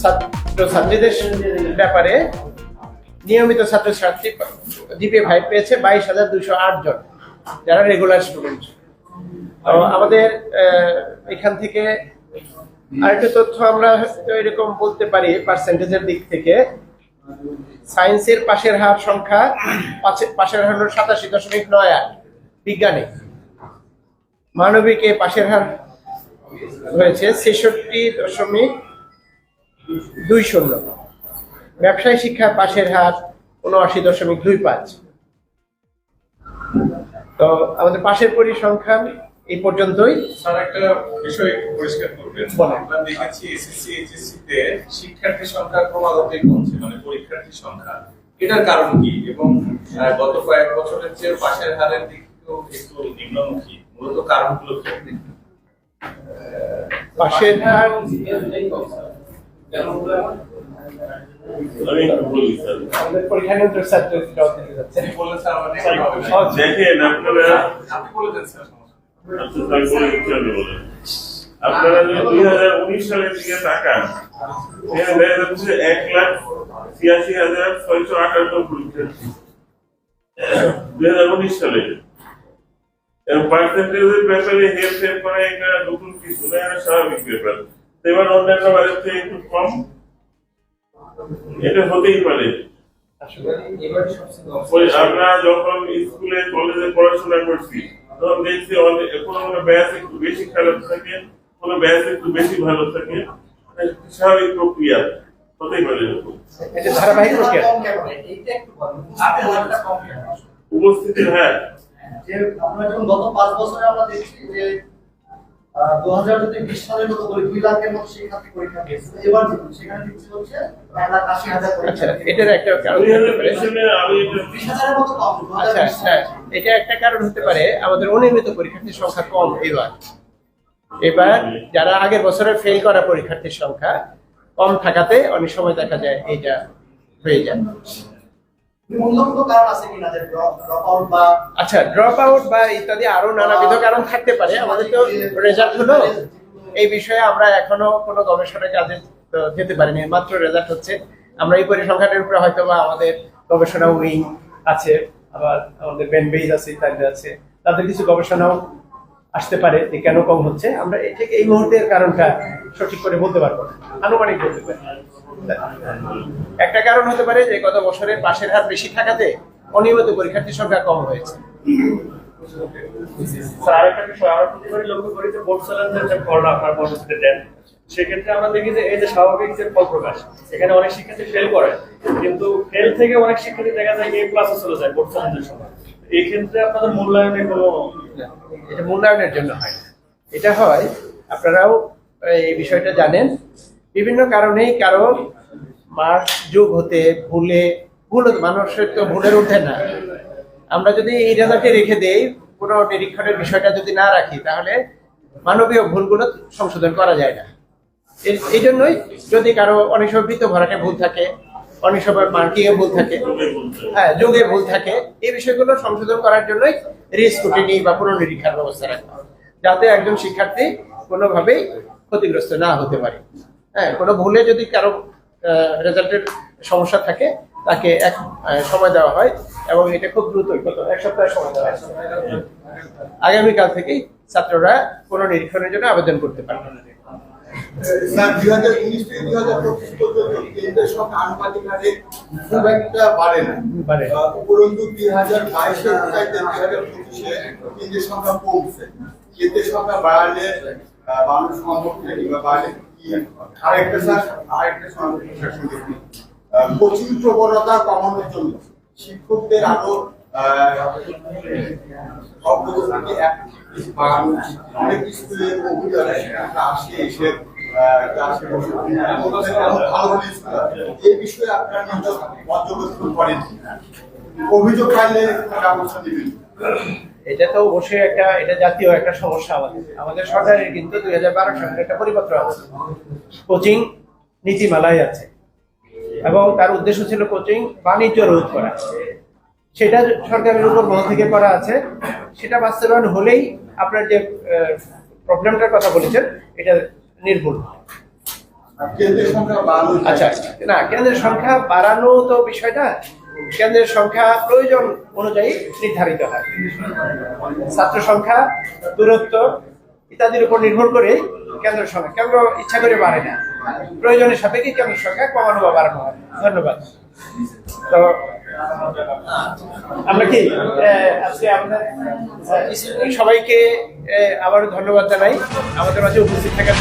ছাত্র ছাত্রীদের ব্যাপারে নিয়মিত ছাত্রছাত্রী জিপিএ ফাইভ পেয়েছে বাইশ হাজার দুইশো আট জন, যারা রেগুলার স্টুডেন্ট আমাদের এখান থেকে আরেকটা তথ্য আমরা এরকম বলতে পারি পার্সেন্টেজের দিক থেকে। সায়েন্সের পাশের হার সংখ্যা পাশে- পাশের হার হলো সাতাশি দশমিক নয় আট বিজ্ঞানে মানবিকে পাশের হার হয়েছে ছেষট্টি দশমিক দুই শূন্য। ব্যবসায় শিক্ষা পাশের হার উনআশি দশমিক দুই পাঁচ। তো আমাদের পাশের পরিসংখ্যান এই পর্যন্তই। স্যার একটা বিষয় পরিষ্কার করবেন। আমরা দেখেছি এসএসসি এইচএসসি তে শিক্ষার্থীর সংখ্যা ক্রমাগতই কমছে মানে পরীক্ষার্থীর সংখ্যা। এটার কারণ কি? এবং গত কয়েক বছরের চেয়ে পাশের হারের দিক থেকেও একটু নিম্নমুখী। মূলত কারণগুলো কি? পাশের হার আপনারা যদি দুই হাজার উনিশ সালের দিকে তাকান দেখা যাচ্ছে এক লাখ ছিয়াশি হাজার পরীক্ষার্থী দুই হাজার উনিশ সালে পার্সেন্টেজের ব্যাপারে ফের করা নতুন কিছু না স্বাভাবিক ব্যাপার এবার অন্যান্য বারের থেকে একটু কম। এটা হতেই পারে। আমরা যখন স্কুলে কলেজে পড়াশোনা করছি তখন দেখছি কোনো কোনো ব্যাচ একটু বেশি খারাপ থাকে কোনো ব্যাচ একটু বেশি ভালো থাকে। স্বাভাবিক প্রক্রিয়া হতেই পারে এটা ধারাবাহিক প্রক্রিয়া? যে আমরা যখন গত পাঁচ বছরে আমরা দেখছি যে দু হাজার যদি বিশ সালের মতো বলি দুই লাখের মতো শিক্ষার্থী পরীক্ষা দিয়েছে এবার সেখানে দিচ্ছে হচ্ছে এক লাখ আশি হাজার আচ্ছা এটার একটা কারণ বিশ হাজারের মতো কম আচ্ছা হ্যাঁ এটা একটা কারণ হতে পারে আমাদের অনিয়মিত পরীক্ষার্থীর সংখ্যা কম এবার। এবার যারা আগের বছরে ফেল করা পরীক্ষার্থীর সংখ্যা কম থাকাতে অনেক সময় দেখা যায় এইটা হয়ে যায়। আচ্ছা ড্রপ আউট বা ইত্যাদি আরও নানাবিধ কারণ থাকতে পারে। আমাদের তো রেজাল্ট হলো এই বিষয়ে আমরা এখনও কোনো গবেষণার কাজে যেতে পারিনি মাত্র রেজাল্ট হচ্ছে। আমরা এই পরিসংখ্যানের উপরে হয়তো বা আমাদের গবেষণা উইং আছে আবার আমাদের বেনবেইজ আছে ইত্যাদি আছে। তাদের কিছু গবেষণাও আসতে পারে যে কেন কম হচ্ছে। আমরা এই ঠিক এই মুহূর্তের কারণটা সঠিক করে বলতে পারব না। আনুমানিক বলতে পারি। একটা কারণ হতে পারে যে গত বছরের পাশের হার বেশি থাকাতে অনিয়মিত পরীক্ষার্থীর সংখ্যা কম হয়েছে। সেক্ষেত্রে আমরা দেখি যে এই যে স্বাভাবিক যে ফল প্রকাশ এখানে অনেক শিক্ষার্থী ফেল করে কিন্তু ফেল থেকে অনেক শিক্ষার্থী দেখা যায় এ চলে যায় বোর্ড চ্যালেঞ্জের সময়। এই ক্ষেত্রে আপনাদের মূল্যায়নে কোনো এটা মূল্যায়নের জন্য হয় এটা হয় আপনারাও এই বিষয়টা জানেন বিভিন্ন কারণেই কারও মার্ক যুগ হতে ভুলে, ভুল মানুষের তো ভুলের উঠে না। আমরা যদি এই রেজাল্টে রেখে দেই, কোনো নিরীক্ষণের বিষয়টা যদি না রাখি, তাহলে মানবীয় ভুলগুলো সংশোধন করা যায় না। এই জন্যই যদি কারও অনেক সময় বৃত্ত ভরাটে ভুল থাকে অনেক সময় মার্কিং এ ভুল থাকে হ্যাঁ যোগে ভুল থাকে, এই বিষয়গুলো সংশোধন করার জন্যই রিস্কুটিনি বা পুনর্নিরীক্ষার ব্যবস্থা রাখা যাতে একজন শিক্ষার্থী কোনোভাবেই ক্ষতিগ্রস্ত না হতে পারে। হ্যাঁ কোনো ভুলে যদি কারও রেজাল্টের সমস্যা থাকে তাকে এক সময় দেওয়া হয় এবং এটা খুব দ্রুতই কত এক সপ্তাহের সময় দেওয়া হয়। আগামীকাল থেকেই ছাত্ররা কোনো নিরীক্ষণের জন্য আবেদন করতে পারবে স্যার দুই হাজার উনিশ থেকে দুই হাজার পঁচিশ পর্যন্ত কেন্দ্রের সঙ্গে আনুপাতিক হারে খুব একটা বাড়ে না বাড়ে না। আহ, উপরন্তু দুই হাজার বাইশের চাইতে দুই হাজার পঁচিশে কেন্দ্রের সংখ্যা কমছে কেন্দ্রের সংখ্যা বাড়লে আহ, বাড়ানো সম্ভব বাড়লে আরেকটা স্যার আরেকটা কোচিং প্রবণতা কমানোর জন্য শিক্ষকদের আরও আহ। অনেক স্কুলের অভিযোগ আসে এসে এটা তো অবশ্যই একটা, এটা জাতীয় একটা সমস্যা আমাদের। আমাদের সরকারের কিন্তু দুই হাজার বারো সালের একটা পরিপত্র আছে। কোচিং নীতিমালায় আছে। এবং তার উদ্দেশ্য ছিল কোচিং বাণিজ্য রোধ করা। সেটা সরকারের উপর মহল থেকে করা আছে। সেটা বাস্তবায়ন হলেই আপনার যে প্রবলেমটার কথা বলেছেন, এটা নির্ভুল। সংখ্যা বাড়ানো আচ্ছা না কেন্দ্রের সংখ্যা বাড়ানো তো বিষয়টা কেন্দ্রের সংখ্যা প্রয়োজন অনুযায়ী নির্ধারিত হয়। ছাত্র সংখ্যা দূরত্ব ইত্যাদির উপর নির্ভর করে কেন্দ্রের সংখ্যা। কেন্দ্র ইচ্ছা করে বাড়ে না। প্রয়োজনের সাপেক্ষে কেন্দ্রের সংখ্যা কমানো বা বাড়ানো হয়। ধন্যবাদ। তো আমরা কি আজকে আহ, সবাইকে আহ, আবারও ধন্যবাদ জানাই। আমাদের মাঝে উপস্থিত থাকার